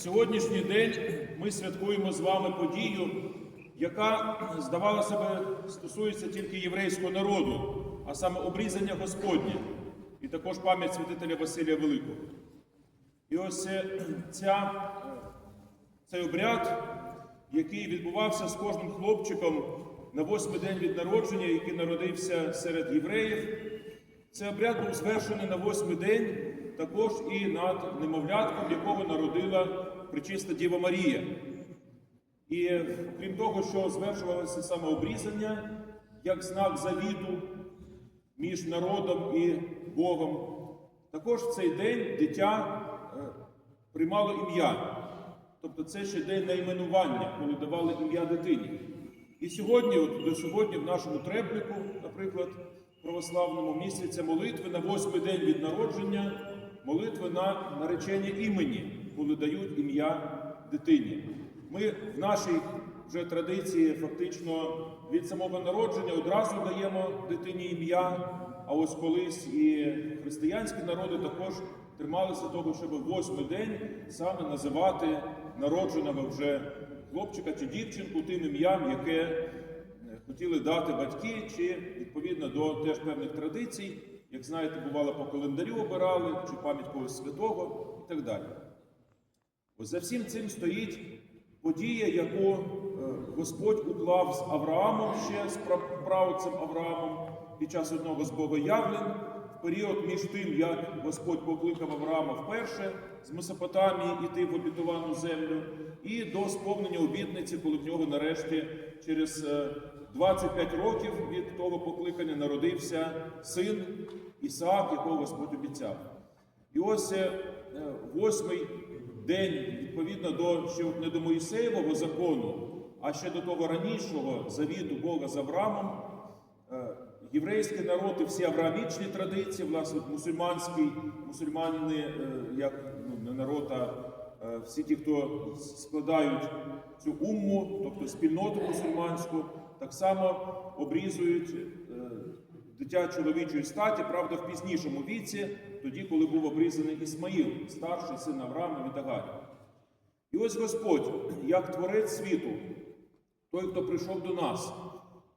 сьогоднішній день ми святкуємо з вами подію, яка, здавалося би, стосується тільки єврейського народу, а саме обрізання Господнє, і також пам'ять святителя Василія Великого. І ось е, ця, цей обряд, який відбувався з кожним хлопчиком на восьмий день від народження, який народився серед євреїв, цей обряд був звершений на восьмий день також і над немовлятком, якого народила причиста Діва Марія. І крім того, що звершувалося саме обрізання як знак завіту між народом і Богом, також в цей день дитя е, приймало ім'я. Тобто це ще день найменування, коли давали ім'я дитині. І сьогодні, от до сьогодні, в нашому трепліку, наприклад, православному місяця молитви на восьмий день від народження, молитви на наречення імені, коли дають ім'я дитині. Ми в нашій вже традиції фактично від самого народження одразу даємо дитині ім'я. А ось колись і християнські народи також трималися того, щоб восьмий день саме називати народженого вже хлопчика чи дівчинку тим ім'ям, яке хотіли дати батьки, чи відповідно до теж певних традицій, як знаєте, бувало по календарю обирали, чи пам'ять когось святого і так далі. Ось за всім цим стоїть подія, яку е, Господь уклав з Авраамом ще з пра- правцем Авраамом під час одного з богоявлень, в період між тим, як Господь покликав Авраама вперше з Месопотамії іти в обітовану землю, і до сповнення обітниці, коли в нього нарешті через е, 25 років від того покликання народився син Ісаак, якого Господь обіцяв. І ось е, восьмий день, відповідно до ще не до Моїсеєвого закону, а ще до того ранішого завіту Бога з Авраамом, е, єврейський народ і всі авраамічні традиції, власне, мусульманський, мусульмани, е, як ну, не народ, а всі ті, хто складають цю умму, тобто спільноту мусульманську, так само обрізують е, дитя чоловічої статі, правда, в пізнішому віці, тоді, коли був обрізаний Ісмаїл, старший син Авраама від Агарі. І ось Господь, як творець світу, той, хто прийшов до нас,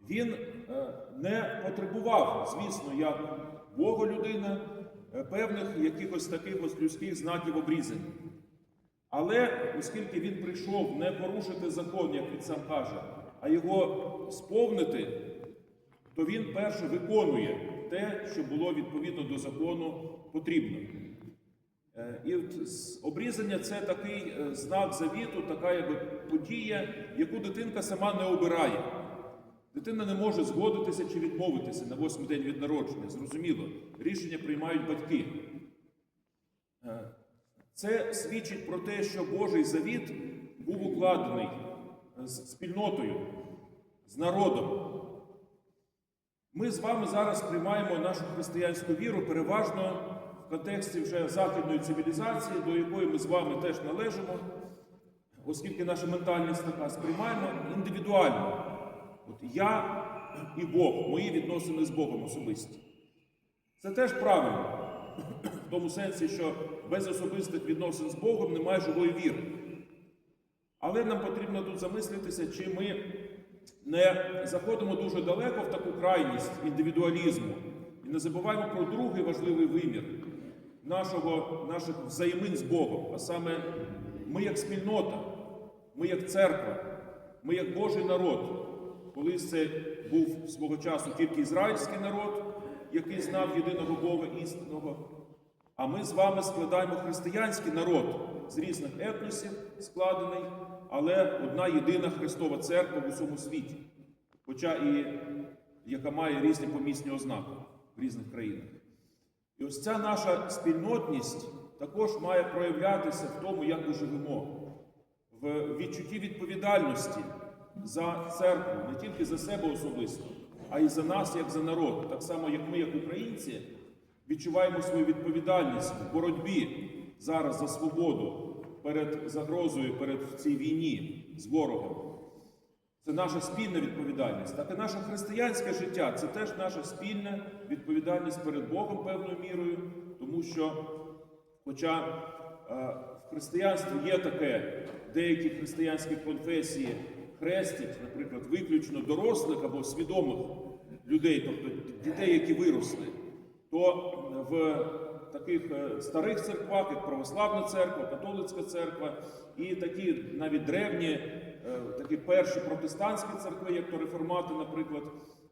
він е, не потребував, звісно, як Бога людина, е, певних якихось таких ось людських знаків обрізання. Але оскільки він прийшов не порушити закон, як він сам каже, а його сповнити, то він перше виконує те, що було відповідно до закону потрібно. Е, І обрізання це такий е, знак завіту, така якби подія, яку дитинка сама не обирає. Дитина не може згодитися чи відмовитися на восьмий день від народження. Зрозуміло, рішення приймають батьки. Е, Це свідчить про те, що Божий завіт був укладений з спільнотою, з народом. Ми з вами зараз приймаємо нашу християнську віру переважно в контексті вже західної цивілізації, до якої ми з вами теж належимо, оскільки наша ментальність така сприймаємо індивідуально. От я і Бог, мої відносини з Богом особисті. Це теж правильно, в тому сенсі, що без особистих відносин з Богом немає живої віри. Але нам потрібно тут замислитися, чи ми не заходимо дуже далеко в таку крайність індивідуалізму і не забуваємо про другий важливий вимір нашого, наших взаємин з Богом, а саме ми як спільнота, ми як церква, ми як Божий народ. Колись це був свого часу тільки ізраїльський народ, який знав єдиного Бога істинного. А ми з вами складаємо християнський народ з різних етносів, складений, але одна єдина Христова церква в усьому світі, хоча і яка має різні помісні ознаки в різних країнах. І ось ця наша спільнотність також має проявлятися в тому, як ми живемо, в відчутті відповідальності за церкву, не тільки за себе особисто, а й за нас, як за народ. Так само, як ми, як українці, відчуваємо свою відповідальність в боротьбі зараз за свободу перед загрозою, перед цій війні з ворогом. Це наша спільна відповідальність. Так і наше християнське життя це теж наша спільна відповідальність перед Богом певною мірою, тому що, хоча е, в християнстві є таке, деякі християнські конфесії хрестять, наприклад, виключно дорослих або свідомих людей, тобто дітей, які виросли, то в таких е, старих церквах, як православна церква, католицька церква, і такі навіть древні, е, такі перші протестантські церкви, як то реформати, наприклад,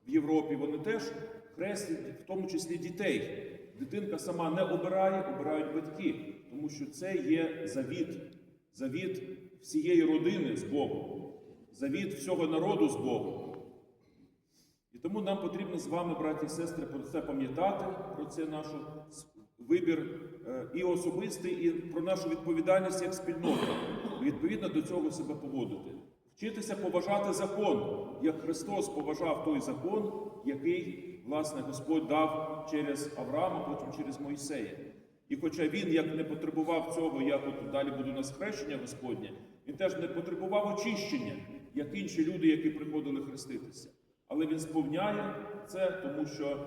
в Європі, вони теж хрестять, в тому числі дітей. Дитинка сама не обирає, обирають батьки, тому що це є завіт, завіт всієї родини з Богом, завіт всього народу з Богом. І тому нам потрібно з вами, браті і сестри, про це пам'ятати, про це наш вибір е, і особистий, і про нашу відповідальність як спільнота, і відповідно до цього себе поводити. Вчитися поважати закон, як Христос поважав той закон, який, власне, Господь дав через Авраама, потім через Мойсея. І хоча він як не потребував цього, як от далі буде у нас хрещення Господнє, він теж не потребував очищення, як інші люди, які приходили хреститися. Але він сповняє це, тому що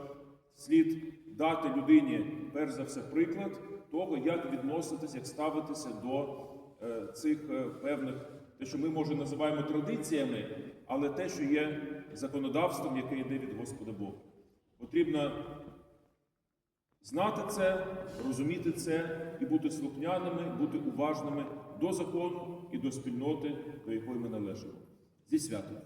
слід дати людині, перш за все, приклад того, як відноситись, як ставитися до е, цих е, певних, те, що ми може називаємо традиціями, але те, що є законодавством, яке йде від Господа Бога. Потрібно знати це, розуміти це і бути слухняними, бути уважними до закону і до спільноти, до якої ми належимо. Зі святом.